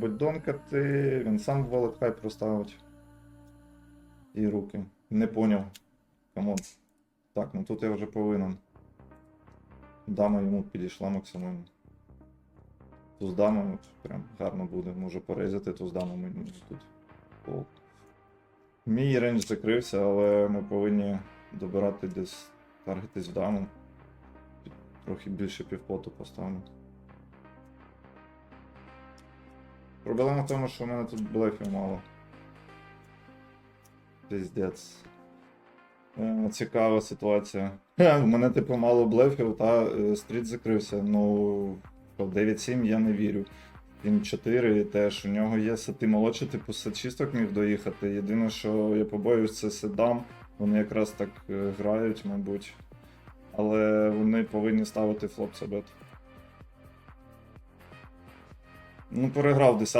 Будь донкати, він сам валет хай проставить. І руки. Не поняв. Камон. Так, ну тут я вже повинен. Дама йому підійшла максимально. Туз дама прям гарно буде. Може порезати туз даму мені тут. О. Мій рейндж закрився, але ми повинні добирати десь таргетись в даму. Трохи більше півпоту поставлю. Проблема в тому, що в мене тут блефів мало. Піздець. Е, Цікава ситуація. У мене, типу, мало блефів, та е, стріт закрився. Ну, що, 9-7 я не вірю. Він 4 теж. У нього є сети молодші, типу сет чисток міг доїхати. Єдине, що я побоююсь, це седам. Вони якраз так е, грають, мабуть. Але вони повинні ставити флоп себе. Ну, переграв 10